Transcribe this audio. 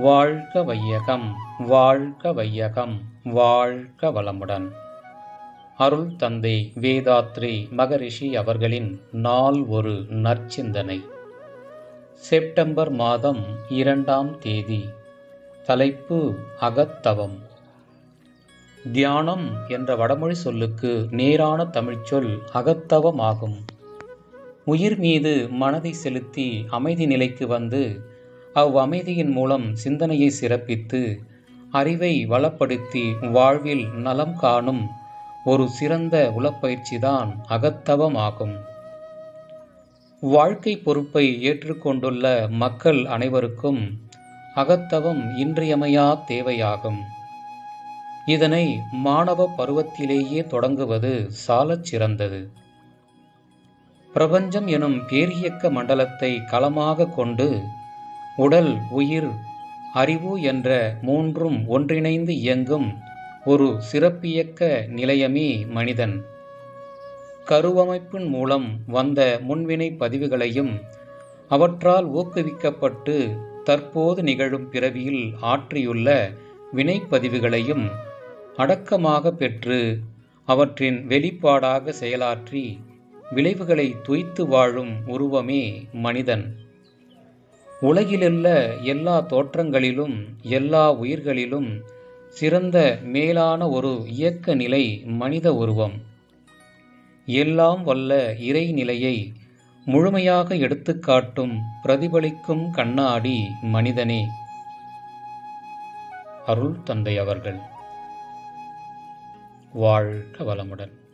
வாழ்க வையகம் வாழ்க வையகம் வாழ்க வளமுடன் அருள் தந்தை வேதாத்ரி மகரிஷி அவர்களின் நாள் ஒரு நற்சிந்தனை. செப்டம்பர் மாதம் இரண்டாம் தேதி. தலைப்பு அகத்தவம். தியானம் என்ற வடமொழி சொல்லுக்கு நேரான தமிழ்ச்சொல் அகத்தவம் ஆகும் உயிர் மீது மனதை செலுத்தி அமைதி நிலைக்கு வந்து அவ்வமைதியின் மூலம் சிந்தனையை சிறப்பித்து அறிவை வளப்படுத்தி வாழ்வில் நலம் காணும் ஒரு சிறந்த உளப்பயிற்சிதான் அகத்தவம் ஆகும் வாழ்க்கை பொறுப்பை ஏற்றுக்கொண்டுள்ள மக்கள் அனைவருக்கும் அகத்தவம் இன்றியமையா தேவையாகும். இதனை மாணவ பருவத்திலேயே தொடங்குவது சாலச் சிறந்தது. பிரபஞ்சம் எனும் பேரியக்க மண்டலத்தை களமாக கொண்டு உடல் உயிர் அறிவு என்ற மூன்றும் ஒன்றிணைந்து இயங்கும் ஒரு சிறப்பியக்க நிலையமே மனிதன். கருவமைப்பின் மூலம் வந்த முன்வினை பதிவுகளையும் அவற்றால் ஊக்குவிக்கப்பட்டு தற்போது நிகழும் பிறவியில் ஆற்றியுள்ள வினைப்பதிவுகளையும் அடக்கமாக பெற்று அவற்றின் வெளிப்பாடாக செயலாற்றி விளைவுகளை துய்த்து வாழும் உருவமே மனிதன். உலகிலுள்ள எல்லா தோற்றங்களிலும் எல்லா உயிர்களிலும் சிறந்த மேலான ஒரு இயக்க நிலை மனித உருவம். எல்லாம் வல்ல இறைநிலையை முழுமையாக எடுத்துக்காட்டும் பிரதிபலிக்கும் கண்ணாடி மனிதனே. அருள் தந்தை அவர்கள். வாழ்க வளமுடன்.